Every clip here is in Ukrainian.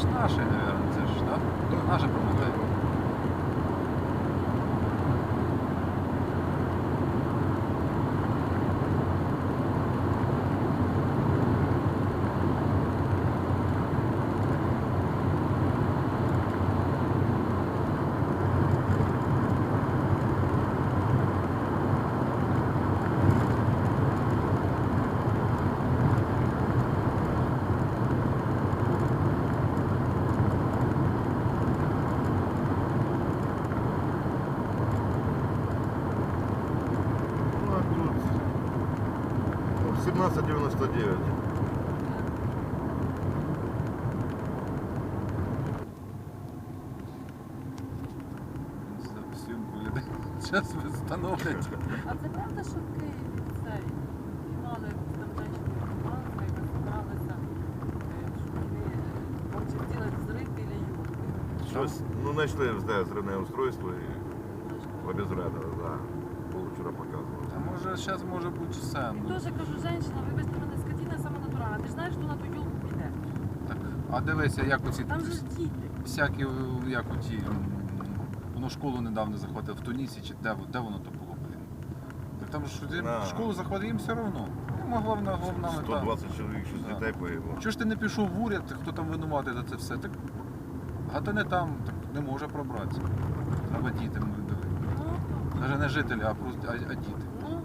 Ж наше, наверное, це ж, да? Наше 1999. Зараз ви встановлять. А это правда, що в Києві цей там женщину Романська, яка збиралася, що вони хочуть ділити зрив біля юрки. Щось, ну знайшли устройство і обезрадили, так. Да. Було вчора А може зараз може бути все. ну, Теж кажу, женщина, вибачте мене скотина сама натуральна. Ти ж знаєш, хто на ту юлку піде? Так. А дивися, як оці Там же ж діти. всякі, як оті, м, воно школу недавно захватив в Тунісі, чи де, де воно то було, блін. Так там ж школу захватив, їм все одно. Ну, головна, головна мета. 120 чоловік, 6 Да. дітей погибло. Чого ж ти не пішов в уряд, хто там винуватий за це все? Так не там, так не може пробратися. Треба діти молодих. Ну, Навіть не жителі, а просто а, а діти. ну,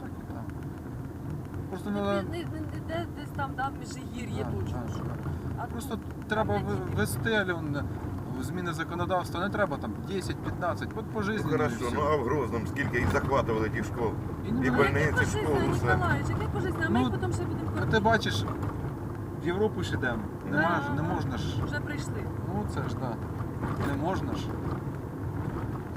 Так, і там. Просто не, треба. не, не, не де, десь там, да, Межигір'я Да, точно. да, що. да. А Просто тут треба там в- вести Альон, зміни законодавства. Не треба там 10-15, от по Ну, житті. хорошо, ну а в Грозному скільки їх захватували тих школ? І і Ну, больниці, школу, все. Ніколаївич, яке пожизнення? А ми Ну, їх потім ще будемо А кормити. ти бачиш, в Європу ж йдемо. Не, Да, не можна ж. Вже прийшли. Ну це ж так. Не можна ж.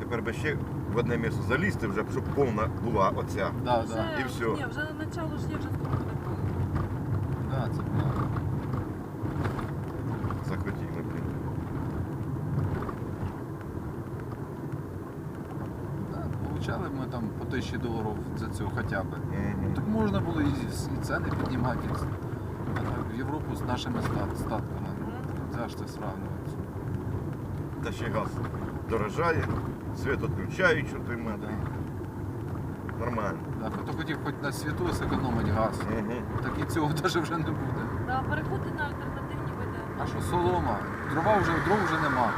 Тепер би ще в одне місце залізти, вже, щоб повна була оця. Да, вже, да. І все. Ні, вже на начало ж є, вже. Да, це правда. Захотіли, блін. Да, Получали б ми там по тисячі доларів за цього хоча б. Мгм. Так можна було і, і ціни піднімати. і ц- А так, в Європу з нашими стат, статками. Це ж це сравнюється. Та ще газ дорожає, світ відключають, що ти. Да. Нормально. Да, хто хотів хоч на світу зекономити газ, Угу. так і цього теж вже не буде. Да, переходити на альтернативні види. А що солома? Дрова вже дров вже нема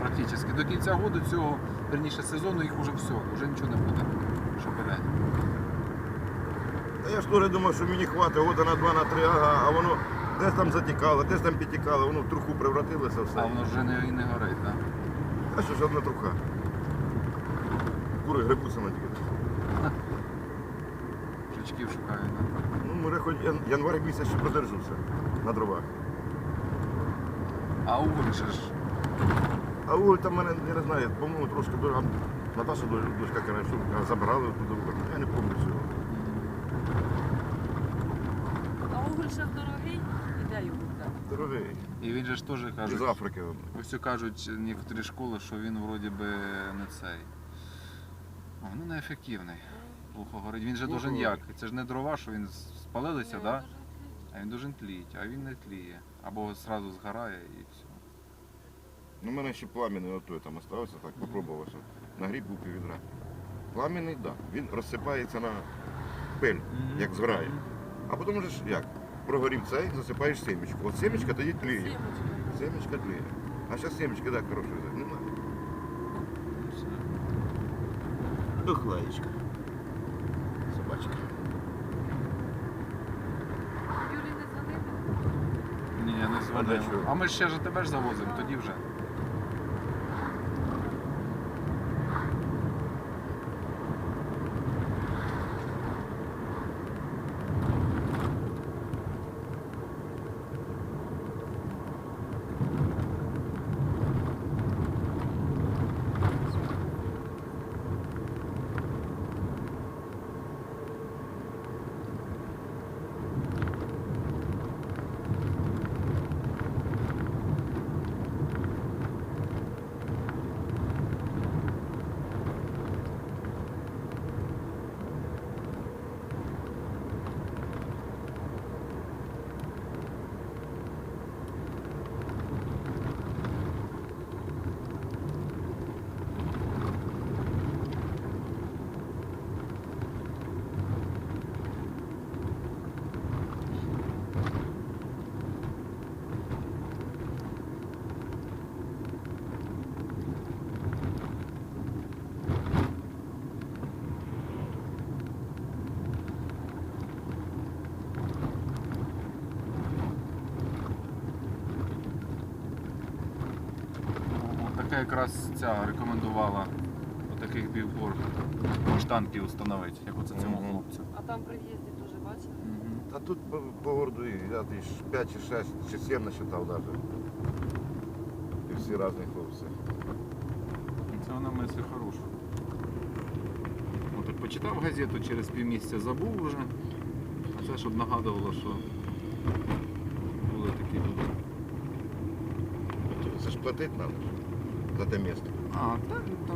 практично. До кінця року цього, верніше сезону, їх вже все, вже нічого не буде. Що пилять. Та я ж теж думав, що мені хватить года на два, на три, ага, а воно десь там затікало, десь там підтікало, воно в труху превратилося А все. воно вже не, і не горить, так? А що ж одна труха? Кури грибуться на тільки. Жучків шукають, так? Ну, може, хоч ян- январь місяць ще продержуся на дровах. А уголь же ж. А уголь там мене, я не знаю, по-моєму, трошки дорого. Наташа дочь- дочка каже, що забрали туди уголь. Я не пам'ятаю цього. А уголь ще дорогий, іде його взяти. Дорогий. І він же ж теж каже, Африки. ось кажуть некоторі школи, що він вроді би не цей. А, Ну, неефективний. Плохо горить. Він же должен як? Це ж не дрова, що він спалилися, Ні, да? а він должен тліти, а він не тліє. Або одразу згорає і все. Ну, у мене ще пламінний отой там остався, так попробував, що нагріб був піввідра. Пламінний, так. Да. Він розсипається на пиль, як згорає. А потім вже ж як? Прогорів цей, засипаєш семечку. От семечка тоді тліє. Семечка тліє. А зараз семечки так хорошої немає. Ну, все. Дохлаєчка. Собачка. Юрій не дзвонив? Ні, я не чого? А ми ж ще ж тебе ж завозимо, тоді вже. Якраз ця рекомендувала отаких білборд штанки встановити, як оце цьому Мгм. хлопцю. А там при в'їзді теж бачили? Мгм. А тут по, по городу і я десь 5 чи 6 чи 7 насчитав навіть. І всі різні хлопці. Це вона мислі хороша. От так почитав газету, через півмісяця забув вже. А це щоб нагадувало, що були такі люди. Це ж платити треба за место. А, да,